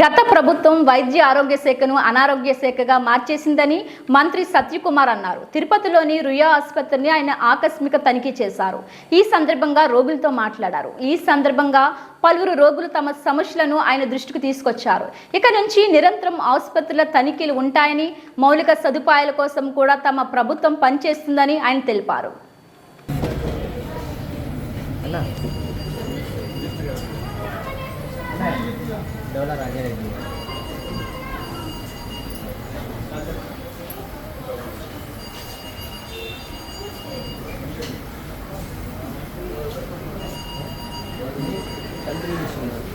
గత ప్రభుత్వం వైద్య ఆరోగ్య శాఖను అనారోగ్య శాఖగా మార్చేసిందని మంత్రి సత్యకుమార్ అన్నారు. తిరుపతిలోని రుయా ఆసుపత్రిని ఆయన ఆకస్మిక తనిఖీ చేశారు. ఈ సందర్భంగా రోగులతో మాట్లాడారు. ఈ సందర్భంగా పలువురు రోగులు తమ సమస్యలను ఆయన దృష్టికి తీసుకొచ్చారు. ఇక నుంచి నిరంతరం ఆసుపత్రుల తనిఖీలు ఉంటాయని మౌలిక సదుపాయాల కోసం కూడా తమ ప్రభుత్వం పనిచేస్తుందని ఆయన తెలిపారు. डॉलर आगे रहेगी कंट्री सुंदर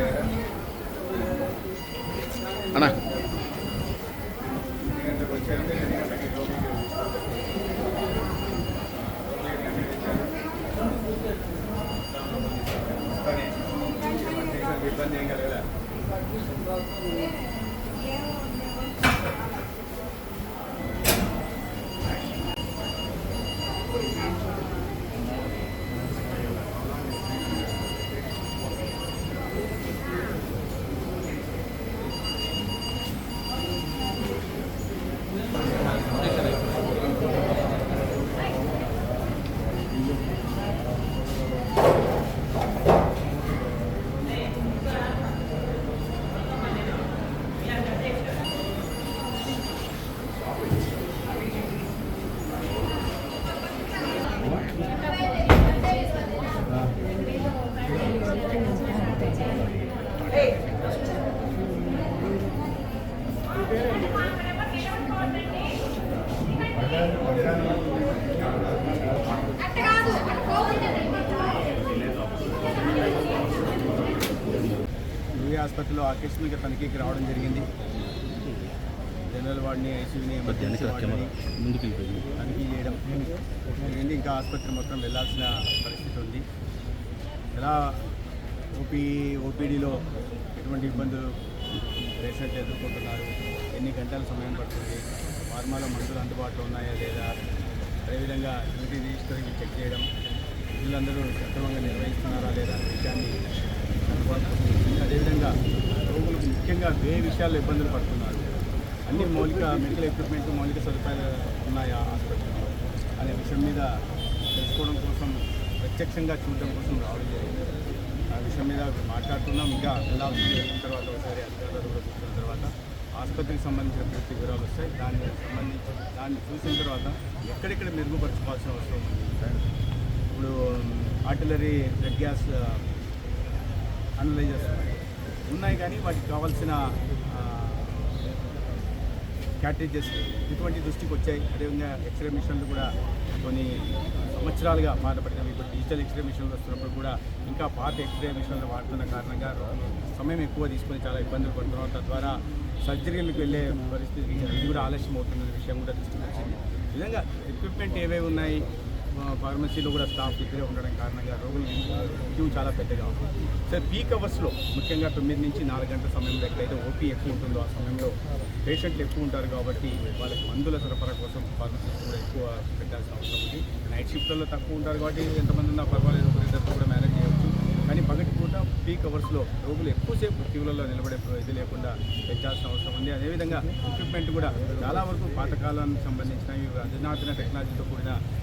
డోలా రాజారెడ్డి అన్నా లూయి ఆసుపత్రిలో ఆకస్మిక తనిఖీకి రావడం జరిగింది. జనరల్ వార్డ్ని ఐసీయూని ఎమర్జెన్సీ వార్డుని తనిఖీ చేయడం. జరిగింది ఇంకా ఆసుపత్రి మొత్తం వెళ్ళాల్సిన పరిస్థితి ఉంది. ఎలా ఓపీ ఓపీడీలో ఎటువంటి ఇబ్బందులు పేషెంట్ ఎదుర్కొంటున్నారు? ఎన్ని గంటల సమయం పడుతుంది? ఫార్మాలో మందులు అందుబాటులో ఉన్నాయా లేదా? అదేవిధంగా డ్యూటీ రిజిస్టర్కి చెక్ చేయడం. వీళ్ళందరూ సక్రమంగా నిర్వహిస్తున్నారా లేదా అనే విషయాన్ని. అదేవిధంగా రోగులు ముఖ్యంగా ఏ విషయాల్లో ఇబ్బందులు పడుతున్నారు. అన్ని మౌలిక మెడికల్ ఎక్విప్మెంట్ మౌలిక సదుపాయాలు ఉన్నాయా హాస్పిటల్లో? అనే విషయం మీద తెలుసుకోవడం కోసం ప్రత్యక్షంగా చూడడం కోసం రావడం జరిగింది. ఆ విషయం మీద మాట్లాడుతున్నాం. ఇంకా వెళ్ళాల్సి వచ్చిన తర్వాత ఒకసారి అధికారులు కూడా చూసిన తర్వాత ఆసుపత్రికి సంబంధించిన పూర్తి వివరాలు వస్తాయి. దానికి సంబంధించి దాన్ని చూసిన తర్వాత ఎక్కడెక్కడ మెరుగుపరచుకోవాల్సిన అవసరం ఉంది ఇప్పుడు ఆర్టిలరీ బ్లడ్ గ్యాస్ అనలైజర్స్ ఉన్నాయి కానీ వాటికి కావాల్సిన క్యాటరేజెస్ ఇటువంటి దృష్టికి వచ్చాయి. అదేవిధంగా ఎక్స్రే మిషన్లు కూడా కొన్ని సంవత్సరాలుగా బాధపడినవి ఇప్పుడు డిజిటల్ ఎక్స్రే మిషన్లు వస్తున్నప్పుడు కూడా ఇంకా పాత ఎక్స్రే మిషన్లు వాడుతున్న కారణంగా సమయం ఎక్కువ తీసుకొని చాలా ఇబ్బందులు పడుతున్నాం. తద్వారా సర్జరీలకు వెళ్ళే పరిస్థితి ఇది కూడా ఆలస్యం అవుతున్న విషయం కూడా దృష్టికి వచ్చింది. నిజంగా ఎక్విప్మెంట్ ఏవేవి ఉన్నాయి? ఫార్మసీలో కూడా స్టాఫ్ ఇద్దరే ఉండడం కారణంగా రోగులు క్యూ చాలా పెద్దగా ఉంది. సార్ పీక్ అవర్స్లో ముఖ్యంగా తొమ్మిది నుంచి నాలుగు గంటల సమయంలో ఎక్కడైతే ఓపీ ఎక్కువ ఉంటుందో ఆ సమయంలో పేషెంట్లు ఎక్కువ ఉంటారు కాబట్టి వాళ్ళకి మందుల సరఫరా కోసం ఫార్మసీస్ కూడా ఎక్కువ పెట్టాల్సిన అవసరం ఉంది. నైట్ షిఫ్ట్లలో తక్కువ ఉంటారు కాబట్టి ఎంతమంది ఉన్నా పర్వాలేదు ఒకరిద్దరితో కూడా మేనేజ్ చేయవచ్చు కానీ పగటి పూట పీక్ అవర్స్లో రోగులు ఎక్కువసేపు క్యూలలో నిలబడే ఇది లేకుండా పెంచాల్సిన అవసరం ఉంది. అదేవిధంగా ఎక్విప్మెంట్ కూడా చాలా వరకు పాతకాలానికి సంబంధించిన అధునాతన టెక్నాలజీతో కూడిన